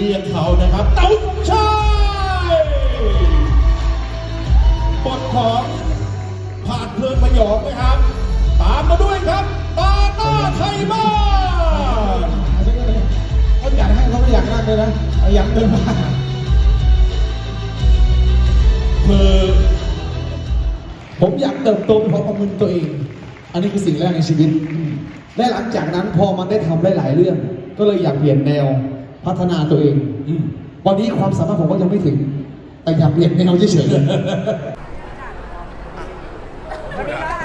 เรียกเขานะครับ เต้าชายบทของผ่านเพลินพยองนะครับ ตามมาด้วยครับ ตาหน้าไทยบ้านเขาอยากให้เขาไม่อยากนั่งเลยนะอยากเดินมาคือผมอยากเติบโตเป็นของมือตัวเอง อันนี้คือสิ่งแรกในชีวิตและหลังจากนั้นพอมันได้ทำได้หลายเรื่อง ก็เลยอยากเปลี่ยนแนว พัฒนาตัวเองอืมวันนี้ความสามารถผมก็ยังไม่ถึง แต่อยากเปลี่ยนแนวเฉย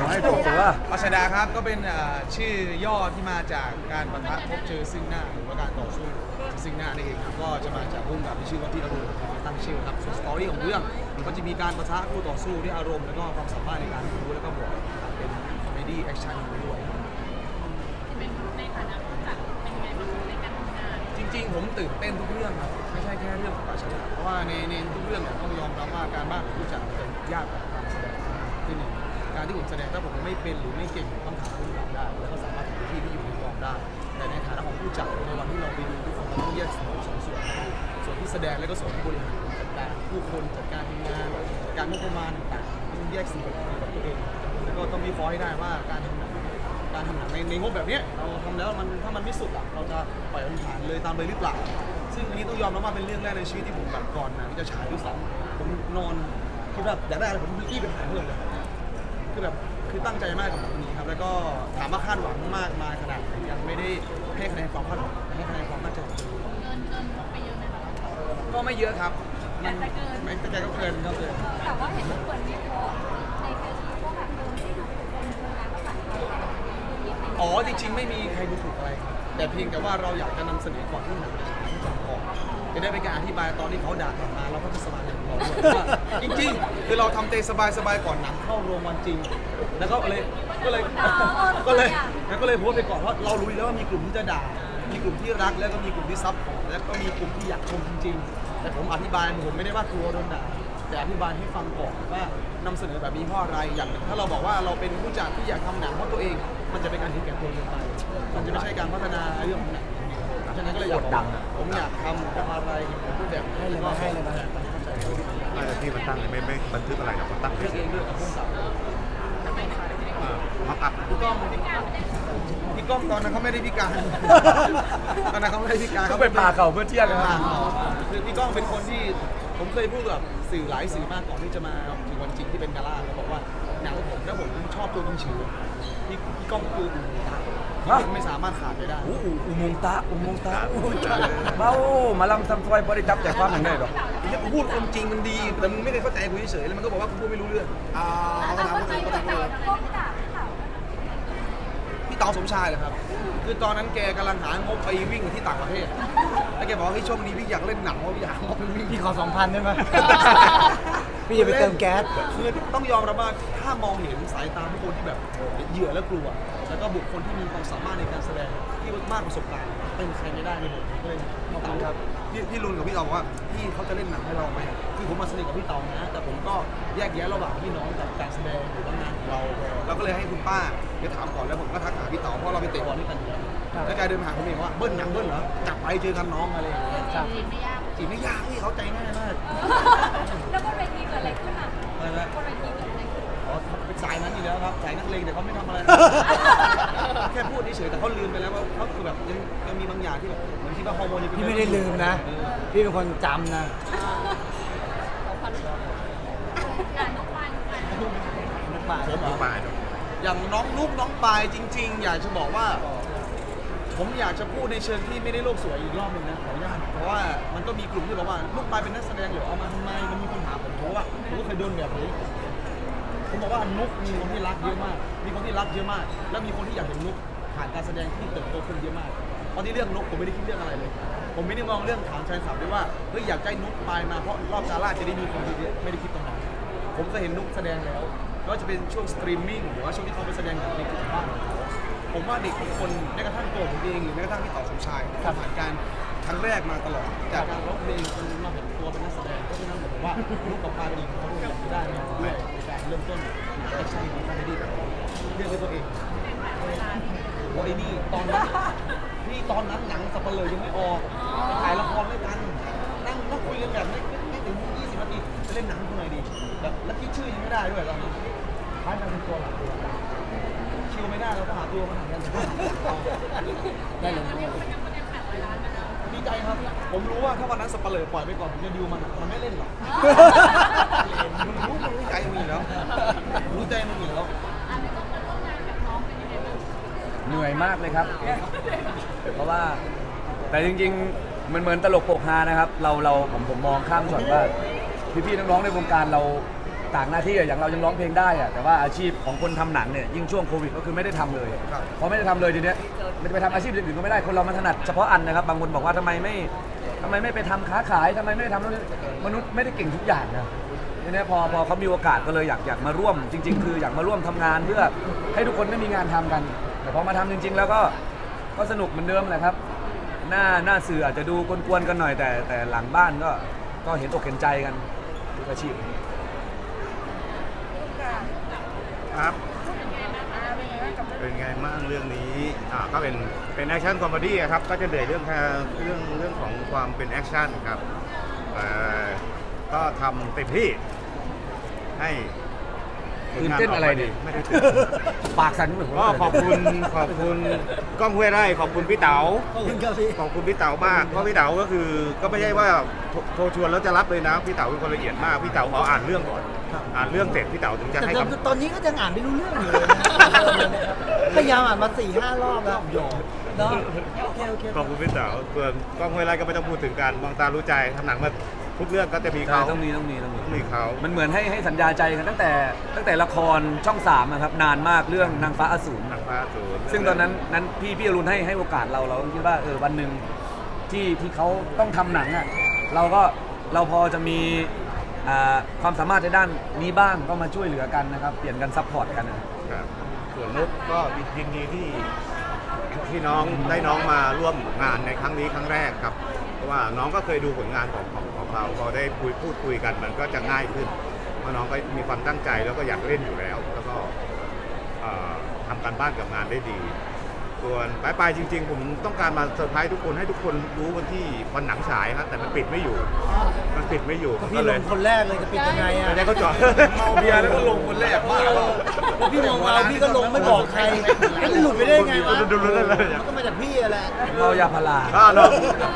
ให้ถูกตัวปัชดาครับก็เป็นเอ่อชื่อย่อที่มาจากการปะทะพบเจอซึ่งหน้าหรือว่าการต่อสู้ซึ่งหน้านี่เองครับก็จะมาจากรุ่งกับที่ชื่อว่าพี่อรุณตั้งชื่อครับส่วนสตอรี่ของเรื่องก็จะมีการปะทะคู่ต่อสู้ด้วยอารมณ์แล้วก็ความสามารถในการรู้แล้วก็บวกเป็นคอมเมดี้แอคชั่นด้วยครับเป็นในฐานะผู้จัดเป็นยังไงบ้างในการทำงาน จริง ๆ ผมตื่นเต้นทุกเรื่องครับไม่ใช่แค่เรื่องของปัชดาเพราะว่าในในทุกเรื่องเนี่ยต้องยอมรับว่าการบ้านของผู้จัดมันจะยากกว่าการแสดงที่หนึ่งการที่ผมแสดงถ้าผมไม่เป็นหรือไม่เก่งผมต้องถามผู้จัดได้แล้วก็สามารถทำหน้าที่ที่อยู่ในกองได้ แต่ในฐานะของผู้จัดในวันที่เราไปดูทุกคนเราต้องแยกส่วนสองส่วนนะส่วนที่แสดงแล้วก็ส่วนที่บริหารจัดการผู้คนจัดการทีมงานจัดการงบประมาณต่างๆต้องแยกส่วนกับตัวเองแล้วก็ต้องวิเคราะห์ให้ได้ว่าการทำหนัง การทำหนังในในงบแบบเนี้ยเราทำแล้วมันถ้ามันไม่สุดอะเราจะปล่อยมันผ่านเลยตามเลยหรือเปล่า ซึ่งอันนี้ต้องยอมรับว่าเป็นเรื่องแรกในชีวิตที่ผมแบบก่อนหนังจะฉายด้วยซ้ำผมนอนคือแบบอยากได้อะไรผมรีบไปหาเพื่อนเลยคือแบบคือตั้งใจมากกับหนังนี้ครับแล้วก็ถามว่าคาดหวังมากมายขนาดไหนยังไม่ได้ให้คะแนนความคาดหวังให้คะแนนความมั่นใจของตัวเองเงินเงินลงไปเยอะไหมคะก็ไม่เยอะครับแต่จะเกิน ไม่แต่ก็เกินก็เกิน แต่ว่าเห็นเหมือนมีโพสต์ในเฟซบุ๊กว่าแบบเออที่ดูคนโบราณก็แบบมีใคร อ๋อจริงๆไม่มีใครดูถูกอะไรครับแต่เพียงแต่ว่าเราอยากจะนำเสนอก่อนที่หนังจะฉายที่จออกจะได้เป็นการอธิบายตอนที่เขาด่ากลับมาเราก็จะสบายใจของเราด้วยว่าจริงๆ คือเราทำใจสบายๆก่อนหนังเข้าโรงวันจริง แล้วก็เลยก็เลยก็เลยแล้วก็เลยโพสต์ไปก่อนเพราะเรารู้อยู่แล้วว่ามีกลุ่มที่จะด่า มีกลุ่มที่รักแล้วก็มีกลุ่มที่ซับพอร์ตแล้วก็มีกลุ่มที่อยากชมจริงๆ แต่ผมอธิบายผมไม่ได้ว่ากลัวโดนด่า แต่อธิบายให้ฟังก่อนว่านำเสนอแบบนี้เพราะอะไรอย่างหนึ่งถ้าเราบอกว่าเราเป็นผู้จัดที่อยากทำหนังเพราะตัวเอง มันจะเป็นการเห็นแก่ตัวเกินไป มันจะไม่ใช่การพัฒนาเรื่องของหนังฉะนั้นก็เลยอยากบอกว่าผมอยากทำเพราะอะไรรูปแบบให้เลยให้เลยมาไม่แต่ที่มันตั้งเนี่ยไม่ไม่บันทึกอะไรหรอกมันตั้งเลือกเองด้วยกับพุ่มกับมักอัพพี่ก้องพี่ก้องตอนนั้นเขาไม่ได้พิการตอนนั้นเขาไม่ได้พิการเขาไปป่าเขาเพื่อเที่ยวกันมาคือพี่ก้องเป็นคนที่ผมเคยพูดกับสื่อหลายสื่อมากก่อนที่จะมาถึงวันจริงที่เป็นกาล่าเขาบอกว่าหนังผมถ้าผมชอบตัวจริงชื่อ พี่พี่ก้องคืออุโมงค์ตาที่ผมไม่สามารถขาดไปได้อุอุอุโมงค์ตาอุโมงค์ตาอุโมงค์ตาเบ้ามาลำทำซอยบริจับแต่ความหนังได้หรอกเนี่ยกูพูดความจริงมันดี แต่มึงไม่เคยเข้าใจกูเฉยๆแล้วมันก็บอกว่ากูพูดไม่รู้เรื่องอ่าแต่เอาเข้าถามใจว่าแต่เขาแต่เขาก็ด่าพี่เต๋าพี่เต๋าสมชายเหรอครับ คือตอนนั้นแกกำลังหางบไปวิ่งที่ต่างประเทศ แล้วแกบอกว่าเฮ้ยช่วงนี้พี่อยากเล่นหนังว่าพี่อยากเอาไปวิ่ง พี่ขอสองพันได้ไหม พี่จะไปเติมแก๊ส คือต้องยอมรับว่าถ้ามองเห็นสายตาผู้คนที่แบบเหยื่อและกลัว แล้วก็บุคคลที่มีความสามารถในการแสดงที่มากประสบการณ์เป็นใครไม่ได้ในบทก็เลยพี่เต๋าครับพี่พี่รุนกับพี่เต๋าบอกว่าพี่เขาจะเล่นหนังให้เราไหมคือผมมาสนิทกับพี่เต๋านะ แต่ผมก็แยกแยะระหว่างพี่น้องกับการแสดงหรือว่างานของเราเราก็เลยให้คุณป้าเดี๋ยวถามก่อนแล้วผมก็ทักหาพี่เต๋าเพราะเราไปเตะบอลด้วยกันอยู่แล้วแล้วแกเดินมาหาผมเองว่าเบิ้ลหนังเบิ้ลเหรอจับไปเจอกันน้องอะไรอย่างเงี้ยจริงไม่ยาก จีบไม่ยากพี่เขาใจง่ายมากแล้วบนเวทีเกิดอะไรขึ้นอะอะไรนะบนเวทีเกิดอะไรขึ้นอ๋อเป็นสายนั้นอยู่แล้วครับสายนักเลงแต่เขาไม่ทำอะไร แค่พูดเฉยๆแต่เขาลืมไปแล้วว่าเขาคือแบบยังยังมีบางอย่างที่แบบเหมือนที่ว่าฮอร์โมนยังเป็นพี่ไม่ได้ลืมนะ เออพี่เป็นคนจำนะการนกปลายนกปลายนักป่าผมเหรอป่าเนอะอย่างน้องลูกน้องปายจริง ๆ อยากจะบอกว่า ผมอยากจะพูดในเชิงที่ไม่ได้โลกสวยอีกรอบหนึ่งนะขออนุญาตเพราะว่ามันก็มีกลุ่มที่บอกว่าลูกปายเป็นนักแสดงเหรอเอามาทำไมมันมีคนถามผมเพราะว่าผมก็เคยโดนแบบนี้ผมบอกว่านุกมีคนที่รักเยอะมาก มีคนที่รักเยอะมาก แล้วมีคนที่อยากเห็นนุกผ่านการแสดงที่เติบโตขึ้นเยอะมากตอนที่เรื่องนุกผมไม่ได้คิดเรื่องอะไรเลย ผมไม่ได้มองเรื่องถามแฟนคลับด้วยว่าเฮ้ยอยากใจนุกปายมาเพราะรอบกาล่าจะได้มีคนเยอะๆไม่ได้คิดตรงนั้นผมก็เห็นนุกแสดงแล้วไม่ว่าจะเป็นช่วงสตรีมมิ่งหรือว่าช่วงที่เขาไปแสดงในกลุ่มบ้านของเขา ผมว่าเด็กคนแม้กระทั่งตัวผมเองหรือแม้กระทั่งพี่ต่อสมชายผ่านการครั้งแรกมาตลอดจากการร้องเพลงจนมาเห็นตัวเป็นนักแสดงเพราะฉะนั้นผมว่าลูกกับปลาเป็นอีกคนที่ไม่ได้ในการเริ่มต้นไอ้ใช่ดีไม่ดีเรื่องด้วยตัวเองโอ้ยนี่ตอนนั้นนี่ตอนนั้นหนังสับเปลือยังไม่ออกถ่ายละครไม่ยกันนั่งนั่งคุยกันแบบไม่ไม่ถึง 20 นาทีจะเล่นหนังเมื่อไหดีแล้วคิดชื่อยังไม่ได้ด้วยตอนนั้นท้ายมันเป็นตัวหลักตัว คิวไม่ได้เราก็หาตัวมาหากันได้เลยดีใจครับ ผมรู้ว่าถ้าวันนั้นสเปเหร่อปล่อยไปก่อนผมจะดิวมันอะมันไม่เล่นหรอกมันรู้มันรู้ใจมันอยู่แล้วรู้ใจมันอยู่แล้วเหนื่อยมากเลยครับ เพราะว่าแต่จริงๆมันเหมือนตลกโปกฮานะครับ เราเราผมผมมองข้ามช็อตว่าพี่ๆนักร้องในวงการเรา ต่างหน้าที่อะอย่างเรายังร้องเพลงได้อะแต่ว่าอาชีพของคนทำหนังเนี่ยยิ่งช่วงโควิดก็คือไม่ได้ทำเลยพอไม่ได้ทำเลยทีเนี้ยมันจะไปทำอาชีพอื่นๆก็ไม่ได้คนเรามันถนัดเฉพาะอันนะครับบางคนบอกว่าทำไมไม่ทำไมไม่ไปทำค้าขายทำไมไม่ทำนู่นนี่มนุษย์ไม่ได้เก่งทุกอย่างนะทีเนี้ยพอพอเขามีโอกาสก็เลยอยากอยากมาร่วมจริง ๆ คืออยากมาร่วมทำงานเพื่อให้ทุกคนได้มีงานทำกัน แต่พอมาทำจริง ๆ แล้วก็ก็สนุกเหมือนเดิมแหละครับ หน้าหน้าสื่ออาจจะดูกวนๆกันหน่อยแต่แต่หลังบ้านก็ก็เห็นอกเห็นใจกันทุกอาชีพ ครับ เป็นไงบ้างเรื่องนี้อ่าก็เป็นเป็นแอคชั่นคอมเมดี้ครับ ก็จะเดือดเรื่องแค่เรื่องเรื่องของความเป็นแอคชั่นครับเอ่อก็ทำเต็มที่ให้ผลตื่นงาเต้นอะไรดิไม่ได้ตื่น ปากสั่นเหมือนผมก็ขอบคุณขอบคุณ ก้องห้วยไร่ขอบคุณพี่เต๋าขอบคุณครับพี่ขอบคุณพี่เต๋ามากเพราะพี่เต๋าก็คือก็ไม่ใช่ว่าโทรโทรชวนแล้วจะรับเลยนะพี่เต๋าเป็นคนละเอียดมากพี่เต๋าขออ่านเรื่องก่อน อ่านเรื่องเสร็จพี่เต๋าถึงจะให้คำตอนนี้ก็ยังอ่านไม่รู้เรื่องอยู่เลยนะพยายามอ่านมาสี่ห้ารอบแล้วเนาะโอเคโอเคขอบคุณพี่เต๋าส่วนกล้องห้วยไร่ก็ไม่ต้องพูดถึงกันมองตารู้ใจทำหนังมา ทุกเรื่องก็จะมีใช่เขา ต้องมีต้องมีต้องมีต้องมีเขามันเหมือนให้ให้สัญญาใจกันตั้งแต่ตั้งแต่ละครช่องสามอะครับนานมากเรื่องนางฟ้าอสูรหนังฟ้าศูนย์ซึ่งตอนนั้นนั้นพี่พี่อรุณให้ให้โอกาสเราเราก็คิดว่าเออวันหนึ่งที่ที่เขาต้องทำหนังอะเราก็เราพอจะมีอ่าความสามารถในด้านนี้บ้างก็มาช่วยเหลือกันนะครับเปลี่ยนกันซัพพอร์ตกันนะครับ ครับส่วนนุกก็ยินดีที่ที่น้องได้น้องมาร่วมงานในครั้งนี้ครั้งแรกครับ เพราะว่าน้องก็เคยดูผลงานของของ ของเราพอได้คุยพูดคุยกันมันก็จะง่ายขึ้นเพราะน้องก็มีความตั้งใจแล้วก็อยากเล่นอยู่แล้ว แล้วก็ทำการบ้านกับงานได้ดี ส่วนปลายปลายๆจริง ๆ ผมต้องการมาเซอร์ไพรส์ทุกคนให้ทุกคนรู้วันที่วันหนังฉายครับแต่มันปิดไม่อยู่ มันปิดไม่อยู่พี่ก็ลเลยงคนแรกเลยจะปิดยังไงอะไม่ได้เขาจอดเมาเบียร์แล้วก็ลงคนแรกบ้าแล้วพี่มองเราพี่ก็ลงไม่บอกใครแล้วจะหลุดไปได้ไงวะดูๆเลยมันก็มาจากพี่แหละเมายาพาราก็เรา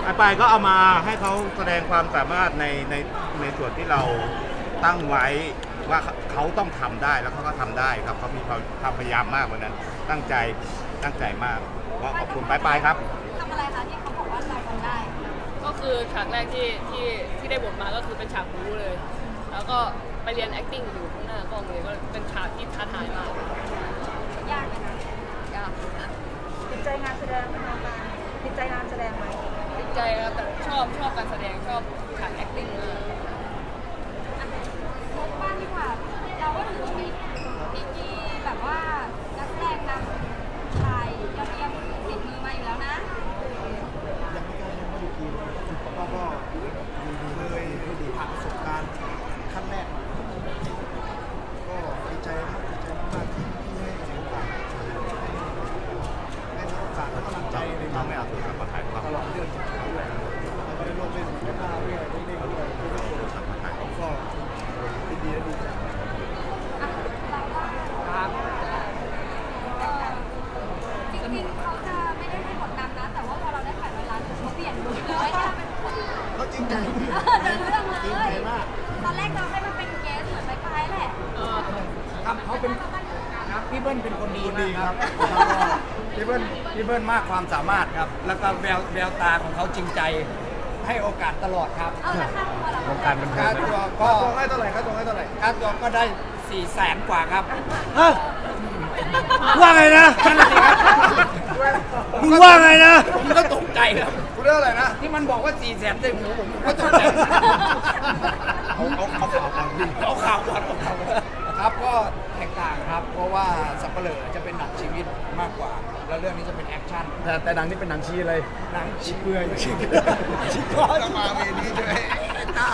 ไอ้ปายก็เอามาให้เขาแสดงความสามารถในในในส่วนที่เราตั้งไว้ว่าเขาต้องทำได้แล้วเขาก็ทำได้ครับเขามีความความพยายามมากวันนั้นตั้งใจ ตั้งใจมากก็ขอบคุณปายปายครับ ทำอะไรคะที่เขาบอกว่าเราทำได้ ก็คือฉากแรกที่ที่ที่ได้บทมาก็คือเป็นฉากบู๊เลย แล้วก็ไปเรียน acting อยู่ข้างหน้ากล้องเลยก็เป็นฉากที่ท้าทายมากยากไหมคะยากติดใจงานแสดงไหมคะติดใจงานแสดงไหมติดใจครับแต่ชอบชอบการแสดงชอบฉาก acting มากมุกบ้างดีกว่าเราก็ถือว่ามีดีกรีแบบว่านักแสดงนำชายยอดเยี่ยมติดมือมาอยู่แล้วนะ ยังไม่กล้ายังไม่ดูทีก็ก็ดีดีเลยดีผ่านประสบการณ์ขั้นแรกมาก็ดีใจครับดีใจมากๆที่พี่ให้โอกาสให้โอกาสและกำลังใจใน น้องไม่เอาโทรศัพท์มาถ่ายภาพ ตลอดเรื่องด้วยแล้วก็ได้ร่วมเล่นเล่นหน้าด้วยเล่นเล่นด้วยทุกคน โทรศัพท์มาถ่ายภาพ ก็ดีดีและดีใจ จริงๆเขาจะไม่ได้ให้บทนำนะ แต่ว่าพอเราได้ถ่ายเวลาเขาเปลี่ยนบทเลยให้เราเป็นคน เขาจริงใจ เดินเรื่องเลย จริงใจมาก ตอนแรกเราให้มันเป็นเกสเหมือนไปคล้ายๆแหละ ครับเขาเป็นครับพี่เบิ้ลเป็นคนดีมากครับพี่ เบิ้ลพี่เบิ้ลมากความสามารถครับ แล้วก็แววแววตาของเขาจริงใจ ให้โอกาสตลอดครับเอาละค่ะตัวเราวงการบันเทิค่างตัวก็ตัวให้เท่าไหร่ครับตัวให้เท่าไหร่ค่าตัวก็ได้สี่แสนกว่าครับฮะว่าไงนะ นั่นแหละสิครับมึงว่าไงนะ ผมก็ตกใจครับ คุณได้เท่าไหร่นะที่มันบอกว่าสี่แสนเต็มหูผมผมก็ตกใจ เอาเอาเอาข่าวก่อนพี่ เอาข่าวก่อนเอาข่าวก่อนครับก็แตกต่างครับ เพราะว่าสับเปลือจะเป็นหนังชีวิตมากกว่า แล้วเรื่องนี้จะเป็นแอคชั่นแต่แต่หนังนี่เป็นหนังชีเลยหนังชีเปลือยชีชิคอจะมาเวนี้ใช่ไหมไอ้เต้า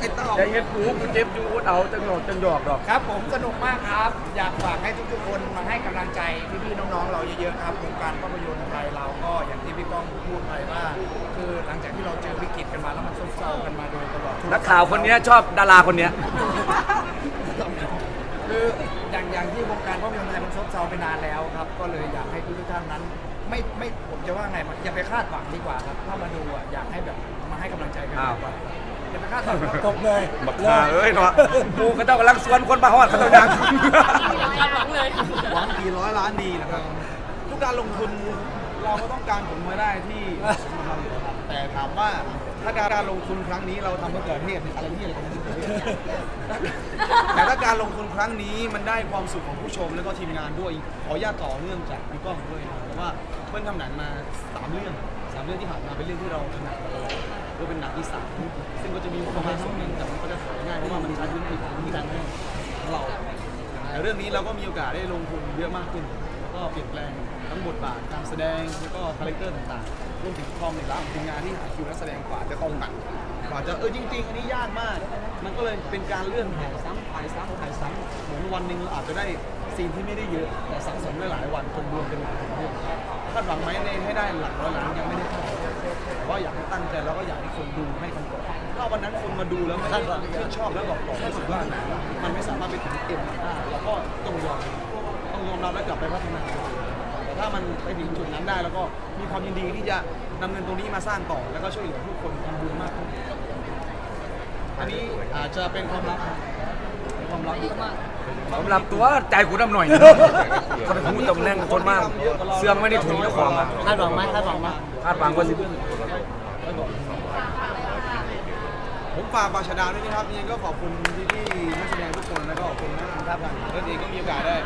ไอ้เต้าใจเย็นกูกูเจ็บจูดเอาจังหนอกจังหยอกดอกครับผมสนุกมากครับ อยากฝากให้ทุกๆคนมาให้กำลังใจพี่ๆน้องๆเราเยอะๆครับวงการภาพยนตร์ไทยเราก็อย่างที่พี่ก้องพูดไปว่า คือหลังจากที่เราเจอวิกฤตกันมาแล้วมันซบเซากันมาโดยตลอดนักข่าวคนเนี้ยชอบดาราคนเนี้ย คืออย่างอย่างที่วงการภาพยนตร์ไทยมันซบเซาไปนานแล้วครับ ก็เลยอยากให้ทุกท่านนั้น ไม่ไม่ผมจะว่าไงมันอย่าไปคาดหวังดีกว่าครับถ้ามาดูอะอยากให้แบบมาให้กำลังใจกันดีกว่าอย่าไปคาดหวังจบเลยบักฮาเอ้ยเนาะกูก็ต้องกำลังสวนคนมาฮอดเขาต้องยัง คาดหวังเลย หวังกี่ร้อยล้านดีนะครับ ทุกการลงทุนเราก็ต้องการผลมาได้ที่สมควรอยู่ครับแต่ถามว่า ถ้าการลงทุนครั้งนี้เราทำเพื่อเกิดเหตุอะไรที่อะไรกันแต่ถ้าการลงทุนครั้งนี้มันได้ความสุขของผู้ชมแล้วก็ทีมงานด้วยขออนุญาตต่อเนื่องจากพี่ก้องด้วยนะเพราะว่าเพื่อนทำหนังมาสามเรื่องสามเรื่องที่ผ่านมาเป็นเรื่องที่เราถนัดเลยก็เป็นหนังอีสานซึ่งก็จะมีประมสองเรื่องแต่มันก็จะสวยง่ายเพราะว่ามันใช้พื้นที่ของที่การแสดงของเราแต่เรื่องนี้เราก็มีโอกาสได้ลงทุนเยอะมากขึ้น แล้วก็เปลี่ยนแปลงทั้งบทบาทการแสดงแล้วก็คาแรคเตอร์ต่างๆ รวมถึงความในร้านทีมงานที่หาคิวนักแสดงกว่าจะตรงกันกว่าจะเออจริง ๆ อันนี้ยากมาก มันก็เลยเป็นการเลื่อนถ่ายซ้ำถ่ายซ้ำถ่ายซ้ำเหมือนวันหนึ่งเราอาจจะได้ซีนที่ไม่ได้เยอะแต่สะสมได้หลายวันจนรวมเป็นหลายเรื่องคาดหวังไหมในให้ได้หลักร้อยล้านยังไม่ได้คาดแต่ว่าอยากให้ตั้งใจแล้วก็อยากให้คนดูให้คำตอบถ้าวันนั้นคนมาดูแล้วไม่ได้ชื่นชอบแล้วบอกต่อรู้สึกว่ามันไม่สามารถไปถึงเอ็มได้เราก็ต้องยอมต้องยอมรับและกลับไปพัฒนา ถ้ามันไปถึงจุดนั้นได้ แล้วก็มีความยินดีที่จะนำเงินตรงนี้มาสร้างต่อ แล้วก็ช่วยเหลือผู้คนทำบุญมากขึ้นอันนี้อาจจะเป็นความลับเป็นความลับผมรับตัวใจกูดำหน่อยคนหูตำแหน่งคนมาก เสื่องไม่ได้ถุงเจ้าของอะคาดหวังไหมคาดหวังไหมคาดหวังว่าสิ ผมฝากปราชดาด้วยนะครับยังไงก็ขอบคุณพี่ๆนักแสดงทุกคนแล้วก็ขอบคุณนักคุณภาพงานเรื่องนี้ก็มีโอกาสได้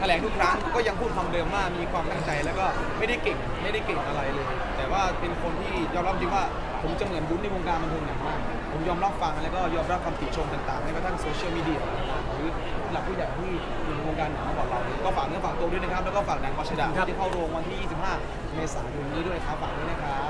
แถลงทุกครั้งก็ยังพูดคำเดิมว่ามีความตั้งใจแล้วก็ไม่ได้เก่งไม่ได้เก่งอะไรเลย แต่ว่าเป็นคนที่ยอมรับจริงว่าผมจะเหมือนบุญในวงการบันเทิงอย่างมากผมยอมรับฟังแล้วก็ยอมรับคำติชมต่างๆแม้กระทั่งโซเชียลมีเดียหรือหลักผู้ใหญ่ที่อยู่ในวงการหนังมาบอกเราก็ฝากเนื้อฝากตัวด้วยนะครับแล้วก็ฝากหนังปราชดาที่เข้าโรงวันที่ 25 เมษายนนี้ด้วยครับฝากด้วยนะครับ